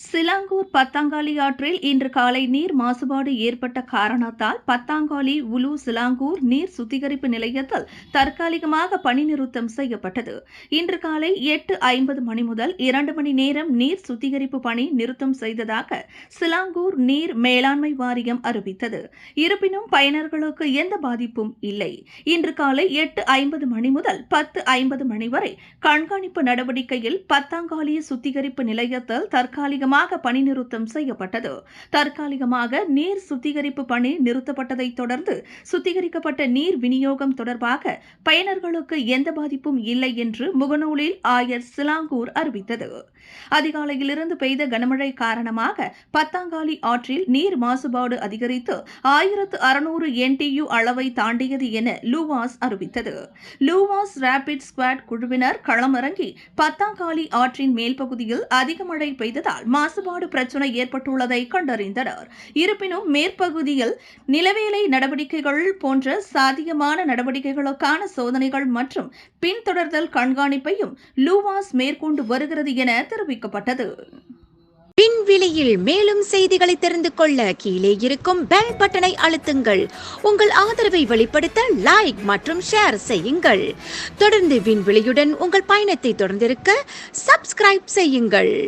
Selangor Batang Kali ஆற்றில் இன்று காலை நீர் மாசுபாடு ஏற்பட்ட காரணத்தால் பத்தாங்காலி உலு சிலாங்கூர் நீர் சுத்திகரிப்பு நிலையத்தில் தற்காலிகமாக பணி நிறுத்தம் செய்யப்பட்டது. இன்று காலை எட்டு ஐம்பது மணி முதல் இரண்டு மணி நேரம் நீர் சுத்திகரிப்பு பணி நிறுத்தம் செய்ததாக சிலாங்கூர் நீர் மேலாண்மை வாரியம் அறிவித்தது. இருப்பினும் பயனர்களுக்கு எந்த பாதிப்பும் இல்லை. இன்று காலை எட்டு ஐம்பது மணி முதல் பத்து ஐம்பது மணி வரை கண்காணிப்பு நடவடிக்கையில் பத்தாங்காலி சுத்திகரிப்பு நிலையத்தில் தற்காலிக தற்காலிகமாக பணி நிறுத்தம் செய்யப்பட்டது. தற்காலிகமாக நீர் சுத்திகரிப்பு பணி நிறுத்தப்பட்டதைத் தொடர்ந்து சுத்திகரிக்கப்பட்ட நீர் விநியோகம் தொடர்பாக பயனர்களுக்கு எந்த பாதிப்பும் இல்லை என்று முகநூலில் ஆயர் சிலாங்கூர் அறிவித்தது. அதிகாலையிலிருந்து பெய்த கனமழை காரணமாக பத்தாங்காலி ஆற்றில் நீர் மாசுபாடு அதிகரித்து ஆயிரத்து அறுநூறு என்டியு அளவை தாண்டியது என லூவாஸ் அறிவித்தது. லூவாஸ் ரேபிட் ஸ்குவாட் குழுவினர் களமிறங்கி பத்தாங்காலி ஆற்றின் மேல் பகுதியில் அதிக மழை பெய்ததால் மாசுபாடு பிரச்சினை ஏற்பட்டுள்ளதை கண்டறிந்தனர். இருப்பினும் மேற்பகுதியில் நிலவேலை நடவடிக்கைகள் போன்ற சாத்தியமான நடவடிக்கைகளுக்கான சோதனைகள் மற்றும் பின்தொடர்தல் கண்காணிப்பையும் லூவாஸ் மேற்கொண்டு வருகிறது என தெரிவிக்கப்பட்டது. விண்வெளியில் மேலும் செய்திகளை தெரிந்து கொள்ள கீழே இருக்கும் பெல் பட்டனை அழுத்துங்கள். உங்கள் ஆதரவை வெளிப்படுத்த லைக் மற்றும் ஷேர் செய்யுங்கள். தொடர்ந்து விண்வெளியுடன் உங்கள் பயணத்தை தொடர்ந்திருக்க சப்ஸ்கிரைப் செய்யுங்கள்.